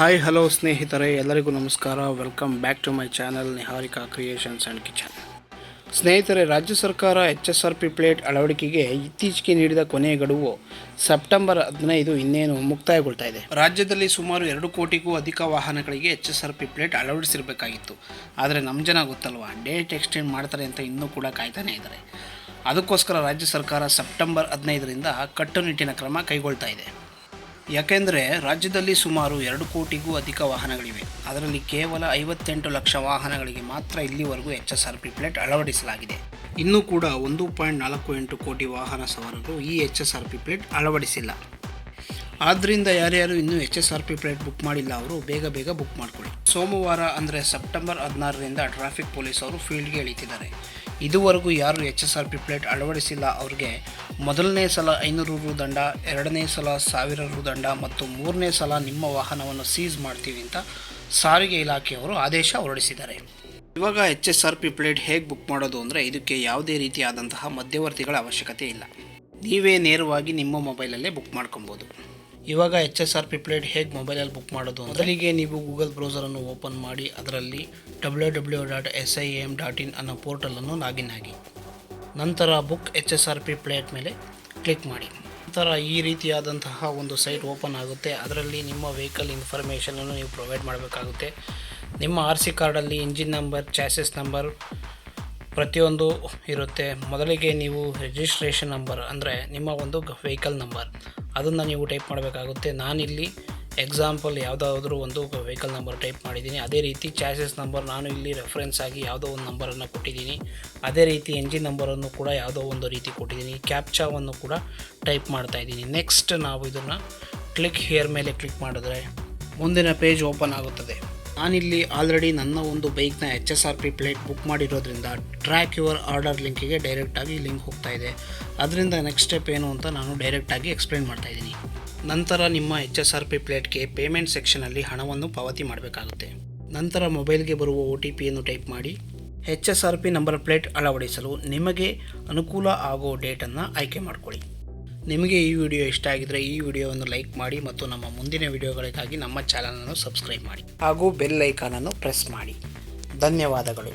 Hi hello ಸ್ನೇಹಿತರೆ. ಎಲ್ಲರಿಗೂ ನಮಸ್ಕಾರ. Welcome back to my channel Niharika creations and kitchen ಸ್ನೇಹಿತರೆ, ರಾಜ್ಯ ಸರ್ಕಾರ H S R P plate ಅಳವಡಿಕೆಗೆ ಇತ್ತೀಚೆಗೆ ನೀಡಿದ ಕೊನೆಯ ಗಡುವು ಸೆಪ್ಟೆಂಬರ್ ಹದಿನೈದು ಇನ್ನೇನು ಮುಕ್ತಾಯಗೊಳ್ತಾ ಇದೆ. ರಾಜ್ಯದಲ್ಲಿ ಸುಮಾರು ಎರಡು ಕೋಟಿಗೂ ಅಧಿಕ ವಾಹನಗಳಿಗೆ H S R P plate ಅಳವಡಿಸಿರಬೇಕಾಗಿತ್ತು. ಆದರೆ ನಮ್ಮ ಜನ ಗೊತ್ತಲ್ವಾ? ಡೇಟ್ ಎಕ್ಸ್ಟೆಂಡ್ ಮಾಡ್ತಾರೆ ಅಂತ ಇನ್ನೂ ಕೂಡ ಕಾಯ್ತಾನೆ ಇದ್ದಾರೆ. ಅದಕ್ಕೋಸ್ಕರ ರಾಜ್ಯ ಸರ್ಕಾರ ಸೆಪ್ಟೆಂಬರ್ ಹದಿನೈದರಿಂದ ಕಟ್ಟುನಿಟ್ಟಿನ ಕ್ರಮ ಕೈಗೊಳ್ತಾ ಇದೆ. ಯಾಕೆಂದರೆ ರಾಜ್ಯದಲ್ಲಿ ಸುಮಾರು ಎರಡು ಕೋಟಿಗೂ ಅಧಿಕ ವಾಹನಗಳಿವೆ. ಅದರಲ್ಲಿ ಕೇವಲ ಐವತ್ತೆಂಟು ಲಕ್ಷ ವಾಹನಗಳಿಗೆ ಮಾತ್ರ ಇಲ್ಲಿವರೆಗೂ H S R P plate ಅಳವಡಿಸಲಾಗಿದೆ. ಇನ್ನೂ ಕೂಡ ಒಂದು ಪಾಯಿಂಟ್ ನಾಲ್ಕು ಎಂಟು ಕೋಟಿ ವಾಹನ ಸವಾರರು ಈ H S R P plate ಅಳವಡಿಸಿಲ್ಲ. ಆದ್ದರಿಂದ ಯಾರ್ಯಾರು ಇನ್ನೂ H S R P flight book ಮಾಡಿಲ್ಲ ಅವರು ಬೇಗ ಬೇಗ ಬುಕ್ ಮಾಡ್ಕೊಳ್ಳಿ. ಸೋಮವಾರ ಅಂದರೆ ಸೆಪ್ಟೆಂಬರ್ ಹದಿನಾರರಿಂದ ಟ್ರಾಫಿಕ್ ಪೊಲೀಸ್ ಅವರು ಫೀಲ್ಡ್ಗೆ ಇಳಿತಿದ್ದಾರೆ. ಇದುವರೆಗೂ ಯಾರು H S R P flight ಅಳವಡಿಸಿಲ್ಲ. ಅವ್ರಿಗೆ ಮೊದಲನೇ ಸಲ ಐನೂರು ರು ದಂಡ, ಎರಡನೇ ಸಲ ಸಾವಿರ ರು ದಂಡ ಮತ್ತು ಮೂರನೇ ಸಲ ನಿಮ್ಮ ವಾಹನವನ್ನು ಸೀಸ್ ಮಾಡ್ತೀವಿ ಅಂತ ಸಾರಿಗೆ ಇಲಾಖೆಯವರು ಆದೇಶ ಹೊರಡಿಸಿದ್ದಾರೆ. ಇವಾಗ H S R P plate ಹೇಗೆ ಬುಕ್ ಮಾಡೋದು ಅಂದರೆ ಇದಕ್ಕೆ ಯಾವುದೇ ರೀತಿಯಾದಂತಹ ಮಧ್ಯವರ್ತಿಗಳ ಅವಶ್ಯಕತೆ ಇಲ್ಲ. ನೀವೇ ನೇರವಾಗಿ ನಿಮ್ಮ ಮೊಬೈಲಲ್ಲೇ ಬುಕ್ ಮಾಡ್ಕೊಬೋದು. ಇವಾಗ H S R P plate ಹೇಗೆ ಮೊಬೈಲಲ್ಲಿ ಬುಕ್ ಮಾಡೋದು ಮೊದಲಿಗೆ ನೀವು ಗೂಗಲ್ ಬ್ರೌಸರನ್ನು ಓಪನ್ ಮಾಡಿ, ಅದರಲ್ಲಿ W W dot S I M dot in ಅನ್ನೋ ಪೋರ್ಟಲನ್ನು ಲಾಗಿನ್ ಆಗಿ. ನಂತರ book H S R P plate ಮೇಲೆ ಕ್ಲಿಕ್ ಮಾಡಿ. ನಂತರ ಈ ರೀತಿಯಾದಂತಹ ಒಂದು ಸೈಟ್ ಓಪನ್ ಆಗುತ್ತೆ. ಅದರಲ್ಲಿ ನಿಮ್ಮ ವೆಹಿಕಲ್ ಇನ್ಫಾರ್ಮೇಷನನ್ನು ನೀವು ಪ್ರೊವೈಡ್ ಮಾಡಬೇಕಾಗುತ್ತೆ. ನಿಮ್ಮ ಆರ್ ಸಿ ಕಾರ್ಡಲ್ಲಿ ಇಂಜಿನ್ ನಂಬರ್ ಚಾಸಸ್ ನಂಬರ್ ಪ್ರತಿಯೊಂದು ಇರುತ್ತೆ. ಮೊದಲಿಗೆ ನೀವು ರಿಜಿಸ್ಟ್ರೇಷನ್ ನಂಬರ್ ಅಂದರೆ ನಿಮ್ಮ ಒಂದು ವೆಹಿಕಲ್ ನಂಬರ್ ಅದನ್ನು ನೀವು ಟೈಪ್ ಮಾಡಬೇಕಾಗುತ್ತೆ. ನಾನಿಲ್ಲಿ ಎಕ್ಸಾಂಪಲ್ ಯಾವುದಾದ್ರೂ ಒಂದು ವೆಹಿಕಲ್ ನಂಬರ್ ಟೈಪ್ ಮಾಡಿದ್ದೀನಿ. ಅದೇ ರೀತಿ ಚಾಸಸ್ ನಂಬರ್ ನಾನು ಇಲ್ಲಿ ರೆಫರೆನ್ಸ್ ಆಗಿ ಯಾವುದೋ ಒಂದು ನಂಬರನ್ನು ಕೊಟ್ಟಿದ್ದೀನಿ. ಅದೇ ರೀತಿ ಎಂಜಿನ್ ನಂಬರನ್ನು ಕೂಡ ಯಾವುದೋ ಒಂದು ರೀತಿ ಕೊಟ್ಟಿದ್ದೀನಿ. ಕ್ಯಾಪ್ಚಾವನ್ನು ಕೂಡ ಟೈಪ್ ಮಾಡ್ತಾ ಇದ್ದೀನಿ. ನೆಕ್ಸ್ಟ್ ನಾವು ಇದನ್ನು ಕ್ಲಿಕ್ ಹಿಯರ್ ಮೇಲೆ ಕ್ಲಿಕ್ ಮಾಡಿದ್ರೆ ಮುಂದಿನ ಪೇಜ್ ಓಪನ್ ಆಗುತ್ತದೆ. ನಾನಿಲ್ಲಿ ಆಲ್ರೆಡಿ ನನ್ನ ಒಂದು ಬೈಕ್ನ H S R P plate book ಮಾಡಿರೋದ್ರಿಂದ ಟ್ರ್ಯಾಕ್ ಯುವರ್ ಆರ್ಡರ್ ಲಿಂಕಿಗೆ ಡೈರೆಕ್ಟಾಗಿ ಲಿಂಕ್ ಹೋಗ್ತಾ ಇದೆ. ಅದರಿಂದ ನೆಕ್ಸ್ಟ್ ಸ್ಟೆಪ್ ಏನು ಅಂತ ನಾನು ಡೈರೆಕ್ಟಾಗಿ ಎಕ್ಸ್ಪ್ಲೇನ್ ಮಾಡ್ತಾ ಇದ್ದೀನಿ. ನಂತರ ನಿಮ್ಮ ಎಚ್ ಎಸ್ ಆರ್ ಪಿ ಪ್ಲೇಟ್ಗೆ ಪೇಮೆಂಟ್ ಸೆಕ್ಷನಲ್ಲಿ ಹಣವನ್ನು ಪಾವತಿ ಮಾಡಬೇಕಾಗುತ್ತೆ. ನಂತರ ಮೊಬೈಲ್ಗೆ ಬರುವ ಒ ಟಿ ಪಿಯನ್ನು ಟೈಪ್ ಮಾಡಿ H S R P number plate ಅಳವಡಿಸಲು ನಿಮಗೆ ಅನುಕೂಲ ಆಗೋ ಡೇಟನ್ನು ಆಯ್ಕೆ ಮಾಡಿಕೊಳ್ಳಿ. ನಿಮಗೆ ಈ ವಿಡಿಯೋ ಇಷ್ಟ ಆಗಿದ್ರೆ ಈ ವಿಡಿಯೋವನ್ನು ಲೈಕ್ ಮಾಡಿ ಮತ್ತು ನಮ್ಮ ಮುಂದಿನ ವಿಡಿಯೋಗಳಿಗಾಗಿ ನಮ್ಮ ಚಾನಲನ್ನು ಸಬ್ಸ್ಕ್ರೈಬ್ ಮಾಡಿ. ಹಾಗೂ ಬೆಲ್ ಐಕಾನನ್ನು ಪ್ರೆಸ್ ಮಾಡಿ. ಧನ್ಯವಾದಗಳು.